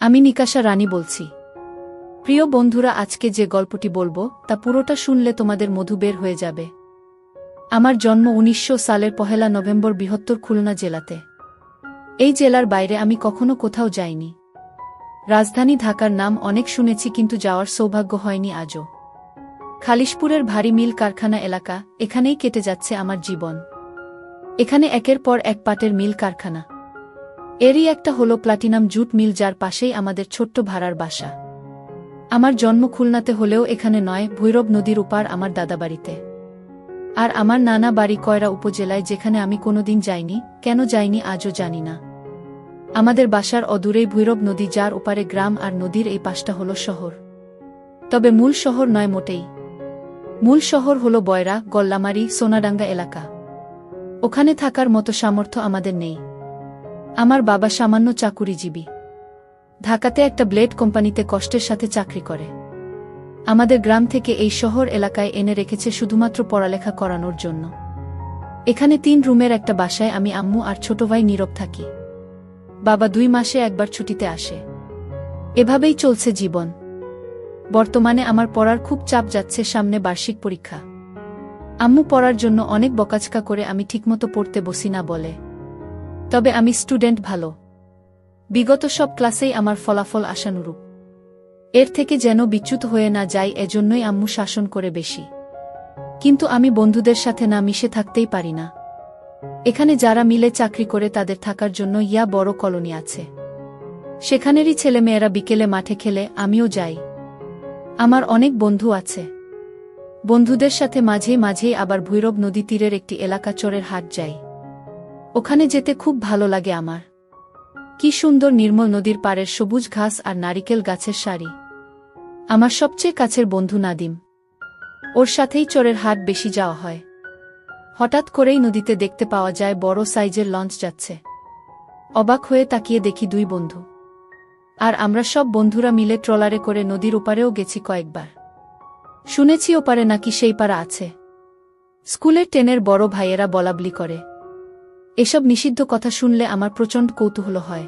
আমি নিকাশা রানী বলছি। প্রিয় বন্ধুরা, আজকে যে গল্পটি বলব, তা পুরোটা শুনলে তোমাদের মধু বের হয়ে যাবে। আমার জন্ম উনিশশো সালের পহেলা নভেম্বর বৃহত্তর খুলনা জেলাতে। এই জেলার বাইরে আমি কখনো কোথাও যাইনি। রাজধানী ঢাকার নাম অনেক শুনেছি, কিন্তু যাওয়ার সৌভাগ্য হয়নি আজও। খালিশপুরের ভারী মিল কারখানা এলাকা, এখানেই কেটে যাচ্ছে আমার জীবন। এখানে একের পর এক পাটের মিল কারখানা। এরই একটা হলো প্লাটিনাম জুট মিল যার পাশেই আমাদের ছোট্ট ভাড়ার বাসা। আমার জন্ম খুলনাতে হলেও এখানে নয়, ভৈরব নদীর উপার আমার দাদাবাড়িতে। আর আমার নানা বাড়ি কয়রা উপজেলায় যেখানে আমি কোনোদিন যাইনি, কেন যাইনি আজও জানি না। আমাদের বাসার অদূরেই ভৈরব নদী যার ওপারে গ্রাম আর নদীর এই পাশটা হলো শহর। তবে মূল শহর নয় মোটেই। মূল শহর হলো বয়রা, গল্লামারি, সোনাডাঙ্গা এলাকা। ওখানে থাকার মতো সামর্থ্য আমাদের নেই। আমার বাবা সামান্য চাকুরিজীবী। ঢাকাতে একটা ব্লেড কোম্পানিতে কষ্টের সাথে চাকরি করে। আমাদের গ্রাম থেকে এই শহর এলাকায় এনে রেখেছে শুধুমাত্র পড়ালেখা করানোর জন্য। এখানে তিন রুমের একটা বাসায় আমি আম্মু আর ছোট ভাই নীরব থাকি। বাবা দুই মাসে একবার ছুটিতে আসে। এভাবেই চলছে জীবন। বর্তমানে আমার পড়ার খুব চাপ যাচ্ছে সামনে বার্ষিক পরীক্ষা। আম্মু পড়ার জন্য অনেক বকাচকা করে আমি ঠিকমতো পড়তে বসি না বলে। তবে আমি স্টুডেন্ট ভালো। বিগত সব ক্লাসেই আমার ফলাফল আশানুরূপ। এর থেকে যেন বিচ্যুত হয়ে না যাই এজন্যই আম্মু শাসন করে বেশি। কিন্তু আমি বন্ধুদের সাথে না মিশে থাকতেই পারি না। এখানে যারা মিলে চাকরি করে তাদের থাকার জন্য ইয়া বড় কলোনি আছে। সেখানেরই ছেলেমেয়েরা বিকেলে মাঠে খেলে, আমিও যাই। আমার অনেক বন্ধু আছে। বন্ধুদের সাথে মাঝে মাঝেই আবার ভৈরব নদী তীরের একটি এলাকা চরের হাট যাই। ওখানে যেতে খুব ভালো লাগে আমার। কি সুন্দর নির্মল নদীর পাড়ের সবুজ ঘাস আর নারিকেল গাছের সারি। আমার সবচেয়ে কাছের বন্ধু নাদিম। ওর সাথেই চরের হাট বেশি যাওয়া হয়। হঠাৎ করেই নদীতে দেখতে পাওয়া যায় বড় সাইজের লঞ্চ যাচ্ছে। অবাক হয়ে তাকিয়ে দেখি দুই বন্ধু। আর আমরা সব বন্ধুরা মিলে ট্রলারে করে নদীর ওপারেও গেছি কয়েকবার। শুনেছি ওপারে নাকি সেই পাড়া আছে। স্কুলের টেনের বড় ভাইয়েরা বলাবলি করে। এসব নিষিদ্ধ কথা শুনলে আমার প্রচণ্ড কৌতূহল হয়।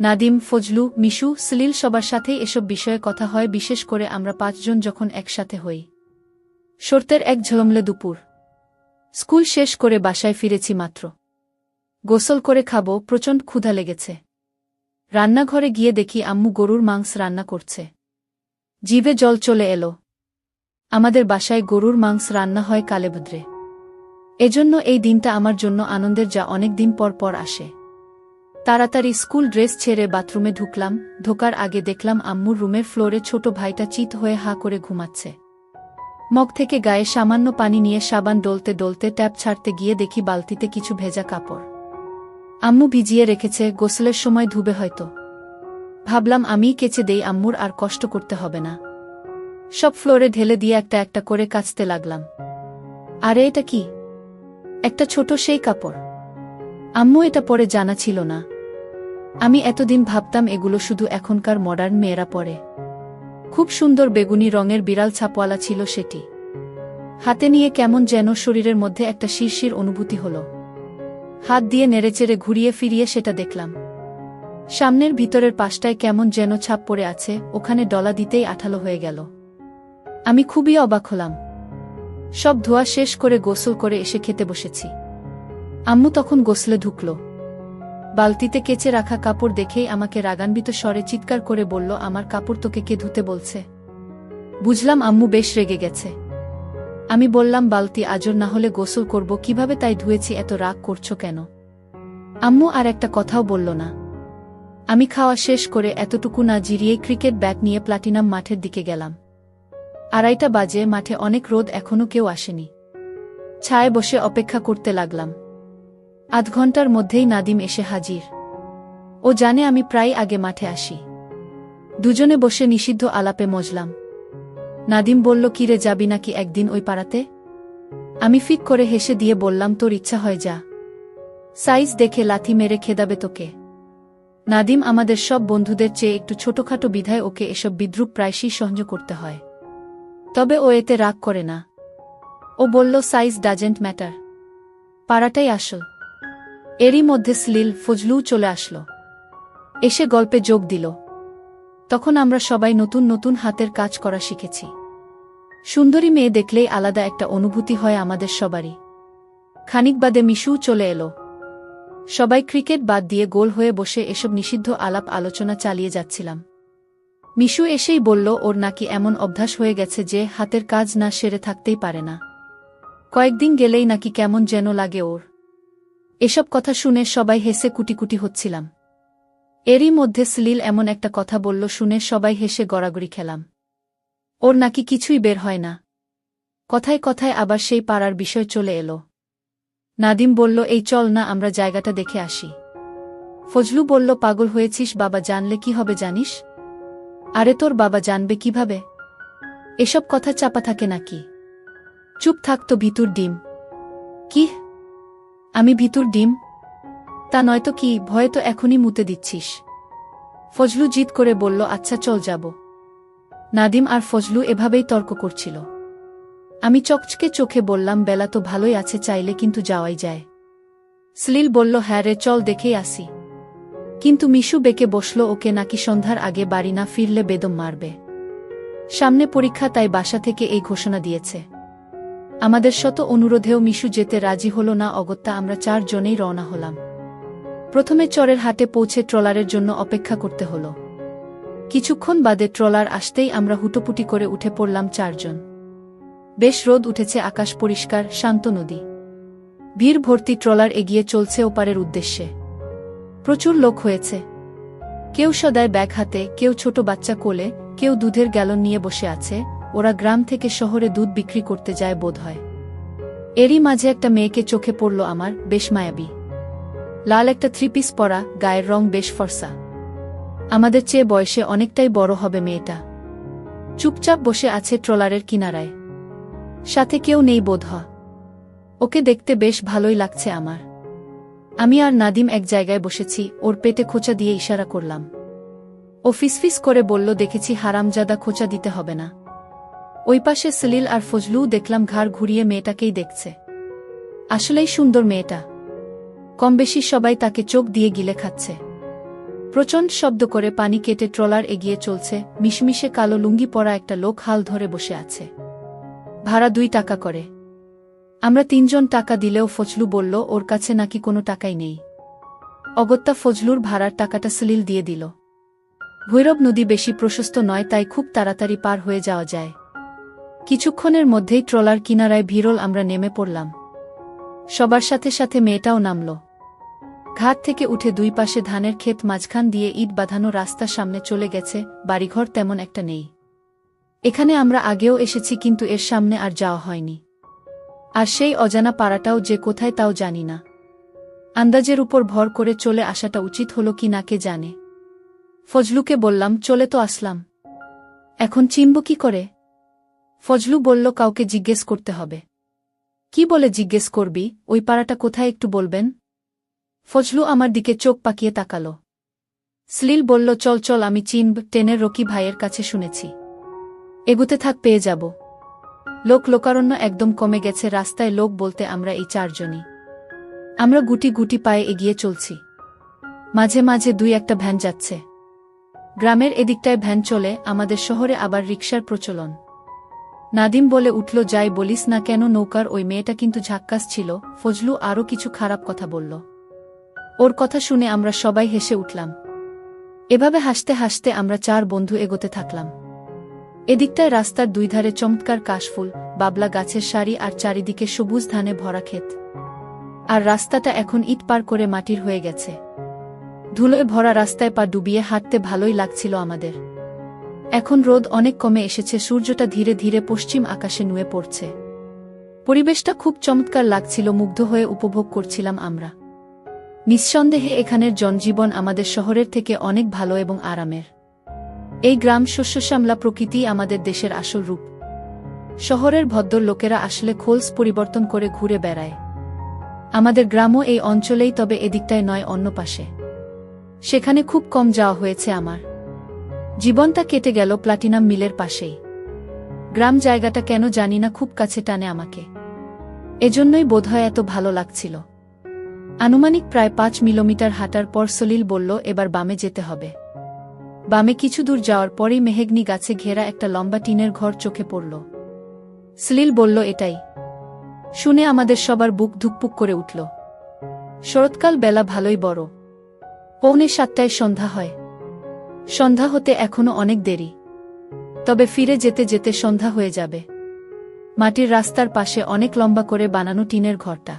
নাদিম, ফজলু, মিশু, সলিল সবার সাথেই এসব বিষয়ে কথা হয়, বিশেষ করে আমরা পাঁচজন যখন একসাথে হই। শর্তের এক ঝলমলে দুপুর। স্কুল শেষ করে বাসায় ফিরেছি মাত্র। গোসল করে খাব, প্রচণ্ড ক্ষুধা লেগেছে। রান্নাঘরে গিয়ে দেখি আম্মু গরুর মাংস রান্না করছে। জিভে জল চলে এলো। আমাদের বাসায় গরুর মাংস রান্না হয় কালেভদ্রে এজন্য এই দিনটা আমার জন্য আনন্দের যা অনেক দিন পর পর আসে। তাড়াতাড়ি স্কুল ড্রেস ছেড়ে বাথরুমে ঢুকলাম, ঢোকার আগে দেখলাম আম্মুর রুমের ফ্লোরে ছোট ভাইটা চিত হয়ে হা করে ঘুমাচ্ছে। মগ থেকে গায়ে সামান্য পানি নিয়ে সাবান ডলতে ডলতে ট্যাপ ছাড়তে গিয়ে দেখি বালতিতে কিছু ভেজা কাপড়। আম্মু ভিজিয়ে রেখেছে, গোসলের সময় ধুবে হয়তো। ভাবলাম আমিই কেচে দেই আম্মুর, আর কষ্ট করতে হবে না। সব ফ্লোরে ঢেলে দিয়ে একটা একটা করে কাচতে লাগলাম। আরে এটা কি? একটা ছোট সেই কাপড়। আম্মু এটা পরে জানা ছিল না। আমি এতদিন ভাবতাম এগুলো শুধু এখনকার মডার্ন মেয়েরা পরে। খুব সুন্দর বেগুনি রঙের বিড়াল ছাপওয়ালা ছিল সেটি। হাতে নিয়ে কেমন যেন শরীরের মধ্যে একটা শিরশির অনুভূতি হল। হাত দিয়ে নেড়েচেড়ে ঘুরিয়ে ফিরিয়ে সেটা দেখলাম। সামনের ভিতরের পাশটায় কেমন যেন ছাপ পড়ে আছে, ওখানে ডলা দিতেই আঠালো হয়ে গেল। আমি খুবই অবাক হলাম। সব ধোয়া শেষ করে গোসল করে এসে খেতে বসেছি। আম্মু তখন গোসলে ঢুকল। বালতিতে কেচে রাখা কাপড় দেখেই আমাকে রাগান্বিত স্বরে চিৎকার করে বলল, আমার কাপড় তোকে কে ধুতে বলছে? বুঝলাম আম্মু বেশ রেগে গেছে। আমি বললাম, বালতি আজর না হলে গোসল করব, কীভাবে তাই ধুয়েছি, এত রাগ করছ কেন? আম্মু আর একটা কথাও বলল না। আমি খাওয়া শেষ করে এতটুকু না জিরিয়ে ক্রিকেট ব্যাট নিয়ে প্লাটিনাম মাঠের দিকে গেলাম। আড়াইটা বাজে, মাঠে অনেক রোদ এখনও কেউ আসেনি। ছায় বসে অপেক্ষা করতে লাগলাম। আধ ঘণ্টার মধ্যেই নাদিম এসে হাজির। ও জানে আমি প্রায় আগে মাঠে আসি। দুজনে বসে নিষিদ্ধ আলাপে মজলাম। নাদিম বলল, কিরে, যাবি নাকি একদিন ওই পাড়াতে? আমি ফিক করে হেসে দিয়ে বললাম, তোর ইচ্ছা হয় যা। সাইজ দেখে লাথি মেরে খেদাবে তোকে। নাদিম আমাদের সব বন্ধুদের চেয়ে একটু ছোটখাটো বিধায় ওকে এসব বিদ্রুপ প্রায়শই সহ্য করতে হয়। তবে ও এতে রাগ করে না। ও বলল সাইজ ডাজেন্ট ম্যাটার পাড়াটাই আসল। এরই মধ্যে স্লিল ফজলু চলে আসলো। এসে গল্পে যোগ দিল। তখন আমরা সবাই নতুন নতুন হাতের কাজ করা শিখেছি। সুন্দরী মেয়ে দেখলেই আলাদা একটা অনুভূতি হয় আমাদের সবারই। খানিক বাদে মিশুও চলে এলো। সবাই ক্রিকেট বাদ দিয়ে গোল হয়ে বসে এসব নিষিদ্ধ আলাপ আলোচনা চালিয়ে যাচ্ছিলাম। মিশু এসেই বলল, ওর নাকি এমন অভ্যাস হয়ে গেছে যে হাতের কাজ না সেরে থাকতেই পারে না। কয়েকদিন গেলেই নাকি কেমন যেন লাগে ওর। এসব কথা শুনে সবাই হেসে কুটিকুটি হচ্ছিলাম। এরই মধ্যে সলিল এমন একটা কথা বলল, শুনে সবাই হেসে গড়াগড়ি খেলাম। ওর নাকি কিছুই বের হয় না। কথায় কথায় আবার সেই পাড়ার বিষয় চলে এলো। নাদিম বলল, এই চল না, আমরা জায়গাটা দেখে আসি। ফজলু বলল, পাগল হয়েছিস, বাবা, জানলে কি হবে জানিস? আরে তোর বাবা জানবে কীভাবে? এসব কথা চাপা থাকে নাকি? চুপ থাকতো ভিতুর ডিম। কি? আমি ভিতুর ডিম? তা নয়তো কি, ভয়ে তো এখনই মুতে দিচ্ছিস। ফজলু জিদ করে বলল আচ্ছা চল যাব। নাদিম আর ফজলু এভাবেই তর্ক করছিল। আমি চকচকে চোখে বললাম, বেলা তো ভালোই আছে, চাইলে কিন্তু যাওয়াই যায়। সলিল বলল হ্যাঁ রে, চল দেখেই আসি। কিন্তু মিশু বেকে বসল ওকে নাকি সন্ধ্যার আগে বাড়ি না ফিরলে বেদম মারবে। সামনে পরীক্ষা তাই বাসা থেকে এই ঘোষণা দিয়েছে। আমাদের শত অনুরোধেও মিশু যেতে রাজি হল না, অগত্যা আমরা চারজনেই রওনা হলাম। প্রথমে চরের হাটে পৌঁছে ট্রলারের জন্য অপেক্ষা করতে হল। কিছুক্ষণ বাদে ট্রলার আসতেই আমরা হুটোপুটি করে উঠে পড়লাম চারজন। বেশ রোদ উঠেছে, আকাশ পরিষ্কার, শান্ত নদী। ভিড় ভর্তি ট্রলার এগিয়ে চলছে ওপারের উদ্দেশ্যে। প্রচুর লোক হয়েছে। কেউ সদায় ব্যাগ হাতে, কেউ ছোট বাচ্চা কোলে, কেউ দুধের গ্যালন নিয়ে বসে আছে, ওরা গ্রাম থেকে শহরে দুধ বিক্রি করতে যায় বোধ হয়। এরই মাঝে একটা মেয়েকে চোখে পড়ল আমার, বেশ মায়াবী। লাল একটা থ্রি পিস পরা, গায়ের রং বেশ ফর্সা। আমাদের চেয়ে বয়সে অনেকটাই বড় হবে মেয়েটা। চুপচাপ বসে আছে ট্রলারের কিনারায়। সাথে কেউ নেই বোধ ওকে দেখতে বেশ ভালোই লাগছে আমার। আমি আর নাদিম এক জায়গায় বসেছি, ওর পেটে খোঁচা দিয়ে ইশারা করলাম। ও ফিসফিস করে বলল, দেখেছি হারামজাদা খোঁচা দিতে হবে না। ওই পাশে সলিল আর ফজলু দেখলাম ঘাড় ঘুরিয়ে মেয়েটাকেই দেখছে। আসলেই সুন্দর মেয়েটা। কম বেশি সবাই তাকে চোখ দিয়ে গিলে খাচ্ছে। প্রচণ্ড শব্দ করে পানি কেটে ট্রলার এগিয়ে চলছে, মিশমিশে কালো লুঙ্গি পরা একটা লোক হাল ধরে বসে আছে। ভাড়া দুই টাকা করে। আমরা তিনজন টাকা দিলেও ফজলু বলল, ওর কাছে নাকি কোনো টাকাই নেই। অগত্যা ফজলুর ভাড়ার টাকাটা সলিল দিয়ে দিল। ভৈরব নদী বেশি প্রশস্ত নয়, তাই খুব তাড়াতাড়ি পার হয়ে যাওয়া যায়। কিছুক্ষণের মধ্যেই ট্রলার কিনারায় ভিড়ল আমরা নেমে পড়লাম। সবার সাথে সাথে মেয়েটাও নামল। ঘাট থেকে উঠে দুই পাশে ধানের ক্ষেত মাঝখান দিয়ে ইট বাঁধানো রাস্তার সামনে চলে গেছে, বাড়িঘর তেমন একটা নেই। এখানে আমরা আগেও এসেছি, কিন্তু এর সামনে আর যাওয়া হয়নি। আর সেই অজানা পাড়াটাও যে কোথায় তাও জানি না। আন্দাজের উপর ভর করে চলে আসাটা উচিত হল কি না কে জানে। ফজলুকে বললাম, চলে তো আসলাম। এখন চিনব কি করে? ফজলু বলল, কাউকে জিজ্ঞেস করতে হবে। কি বলে জিজ্ঞেস করবি? ওই পাড়াটা কোথায় একটু বলবেন? ফজলু আমার দিকে চোখ পাকিয়ে তাকাল। স্লিল বলল, চল চল, আমি চিনব টেনের রকি ভাইয়ের কাছে শুনেছি। এগুতে থাক, পেয়ে যাব। লোক লোকারণ্য একদম কমে গেছে, রাস্তায় লোক বলতে আমরা এই চারজনই। আমরা গুটি গুটি পায়ে এগিয়ে চলছি। মাঝে মাঝে দুই একটা ভ্যান যাচ্ছে। গ্রামের এদিকটায় ভ্যান চলে, আমাদের শহরে আবার রিক্সার প্রচলন। নাদিম বলে উঠল, যাই বলিস না কেন, নৌকার ওই মেয়েটা কিন্তু ঝাক্কাস ছিল। ফজলু আরও কিছু খারাপ কথা বলল। ওর কথা শুনে আমরা সবাই হেসে উঠলাম। এভাবে হাসতে হাসতে আমরা চার বন্ধু এগোতে থাকলাম। এদিকটায় রাস্তার দুই ধারে চমৎকার কাশফুল, বাবলা গাছের সারি আর চারিদিকে সবুজ ধানে ভরা ক্ষেত। আর রাস্তাটা এখন ইট পার করে মাটির হয়ে গেছে। ধুলোয় ভরা রাস্তায় পা ডুবিয়ে হাঁটতে ভালোই লাগছিল আমাদের। এখন রোদ অনেক কমে এসেছে, সূর্যটা ধীরে ধীরে পশ্চিম আকাশে নুয়ে পড়ছে। পরিবেশটা খুব চমৎকার লাগছিল, মুগ্ধ হয়ে উপভোগ করছিলাম আমরা। নিঃসন্দেহে এখানের জনজীবন আমাদের শহরের থেকে অনেক ভালো এবং আরামের। এই গ্রাম শস্যশ্যামলা প্রকৃতি আমাদের দেশের আসল রূপ। শহরের ভদ্র লোকেরা আসলে খোলস পরিবর্তন করে ঘুরে বেড়ায়। আমাদের গ্রামও এই অঞ্চলেই, তবে এদিকটায় নয়, অন্য পাশে। সেখানে খুব কম যাওয়া হয়েছে আমার। জীবনটা কেটে গেল প্লাটিনাম মিলের পাশেই। গ্রাম জায়গাটা কেন জানি না, খুব কাছে টানে আমাকে। এজন্যই বোধহয় এত ভালো লাগছিল। আনুমানিক প্রায় পাঁচ মিলোমিটার হাঁটার পর সলিল বলল, এবার বামে যেতে হবে। বামে কিছু দূর যাওয়ার পরেই মেহেগনি গাছে ঘেরা একটা লম্বা টিনের ঘর চোখে পড়ল। সলিল বলল, এটাই। শুনে আমাদের সবার বুক ধুকপুক করে উঠল। শরৎকাল বেলা ভালোই বড়। পৌনে সাতটায় সন্ধ্যা হয়। সন্ধ্যা হতে এখনও অনেক দেরি। তবে ফিরে যেতে যেতে সন্ধ্যা হয়ে যাবে। মাটির রাস্তার পাশে অনেক লম্বা করে বানানো টিনের ঘরটা।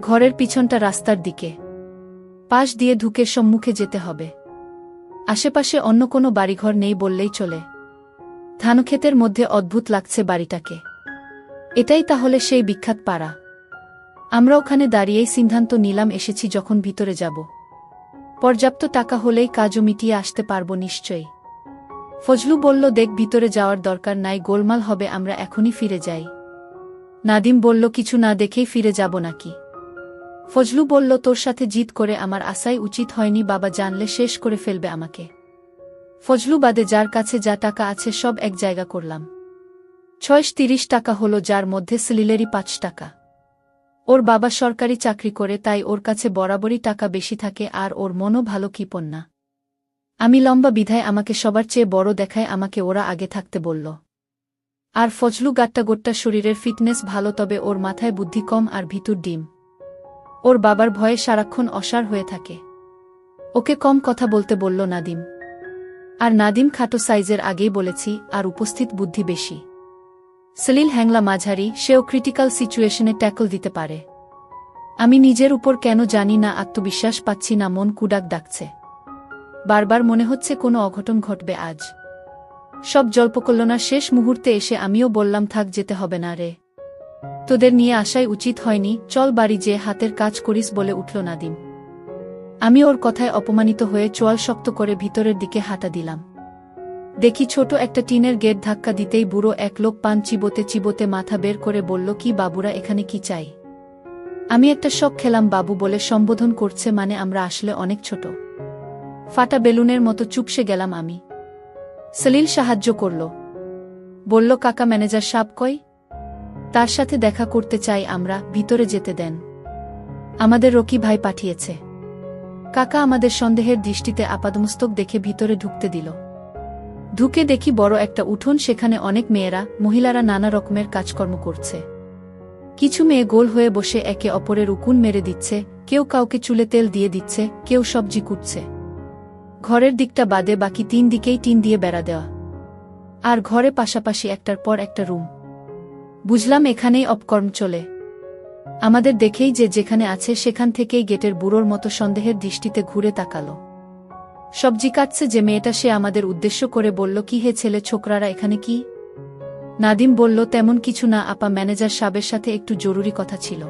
ঘরের পিছনটা রাস্তার দিকে। পাশ দিয়ে ঢুকে সম্মুখে যেতে হবে। আশেপাশে অন্য কোনো বাড়িঘর নেই বললেই চলে। ধানক্ষেতের মধ্যে অদ্ভুত লাগছে বাড়িটাকে। এটাই তাহলে সেই বিখ্যাত পাড়া। আমরা ওখানে দাঁড়িয়েই সিদ্ধান্ত নিলাম এসেছি যখন ভিতরে যাব। পর্যাপ্ত টাকা হলেই কাজও মিটিয়ে আসতে পারব নিশ্চয়ই। ফজলু বলল, দেখ, ভিতরে যাওয়ার দরকার নাই, গোলমাল হবে, আমরা এখনই ফিরে যাই। নাদিম বলল, কিছু না দেখেই ফিরে যাব নাকি? ফজলু বলল, তোর সাথে জিত করে আমার আশাই উচিত হয়নি, বাবা জানলে শেষ করে ফেলবে আমাকে। ফজলু বাদে যার কাছে যা টাকা আছে সব এক জায়গা করলাম। ছয়শো তিরিশ টাকা হলো যার মধ্যে সিলিলেরই পাঁচ টাকা। ওর বাবা সরকারি চাকরি করে, তাই ওর কাছে বরাবরই টাকা বেশি থাকে আর ওর মনও ভালো কিপন না। আমি লম্বা বিধায় আমাকে সবার চেয়ে বড় দেখায় আমাকে ওরা আগে থাকতে বলল। আর ফজলু গাট্টা গোট্টা শরীরের ফিটনেস ভালো, তবে ওর মাথায় বুদ্ধি কম আর ভিতুর ডিম। ওর বাবার ভয়ে সারাক্ষণ অসার হয়ে থাকে। ওকে কম কথা বলতে বলল নাদিম। আর নাদিম খাটো সাইজের আগেই বলেছি, আর উপস্থিত বুদ্ধি বেশি। সলিল হ্যাংলা মাঝারি, সেও ক্রিটিক্যাল সিচুয়েশনে ট্যাকল দিতে পারে। আমি নিজের উপর কেন জানি না, আত্মবিশ্বাস পাচ্ছি না, মন কুডাক ডাকছে। বারবার মনে হচ্ছে কোনো অঘটন ঘটবে আজ। সব জল্পকল্লনার শেষ মুহূর্তে এসে আমিও বললাম, থাক, যেতে হবে না রে। তোদের নিয়ে আসাই উচিত হয়নি, চল বাড়ি যে হাতের কাজ করিস বলে উঠল নাদিম। আমি ওর কথায় অপমানিত হয়ে চোয়াল শক্ত করে ভিতরের দিকে হাঁটা দিলাম। দেখি ছোট একটা টিনের গেট ধাক্কা দিতেই বুড়ো এক লোক পান চিবোতে চিবোতে মাথা বের করে বলল, কি বাবুরা, এখানে কি চাই? আমি একটা শখ খেলাম বাবু বলে সম্বোধন করছে মানে আমরা আসলে অনেক ছোট। ফাটা বেলুনের মতো চুপসে গেলাম আমি। সলিল সাহায্য করল। বলল, কাকা ম্যানেজার সাপ কই? তার সাথে দেখা করতে চাই আমরা, ভিতরে যেতে দেন। আমাদের রকি ভাই পাঠিয়েছে। কাকা আমাদের সন্দেহের দৃষ্টিতে আপাদমস্তক দেখে ভিতরে ঢুকতে দিল। ঢুকে দেখি বড় একটা উঠোন, সেখানে অনেক মেয়েরা, মহিলারা নানা রকমের কাজকর্ম করছে। কিছু মেয়ে গোল হয়ে বসে একে অপরের উকুন মেরে দিচ্ছে, কেউ কাউকে চুলে তেল দিয়ে দিচ্ছে, কেউ সবজি কুটছে। ঘরের দিকটা বাদে বাকি তিন দিকেই টিন দিয়ে বেড়া দেওয়া। আর ঘরে পাশাপাশি একটার পর একটা রুম। বুঝলাম এখানেই অপকর্ম চলে। আমাদের দেখেই যে যেখানে আছে সেখান থেকেই গেটের বুড়োর মতো সন্দেহের দৃষ্টিতে ঘুরে তাকালো। সবজি কাটছে যে মেয়েটা সে আমাদের উদ্দেশ্য করে বলল, কি হে ছেলে ছোকরারা, এখানে কি? নাদিম বলল, তেমন কিছু না, আপা ম্যানেজার সাবের সাথে একটু জরুরি কথা ছিল।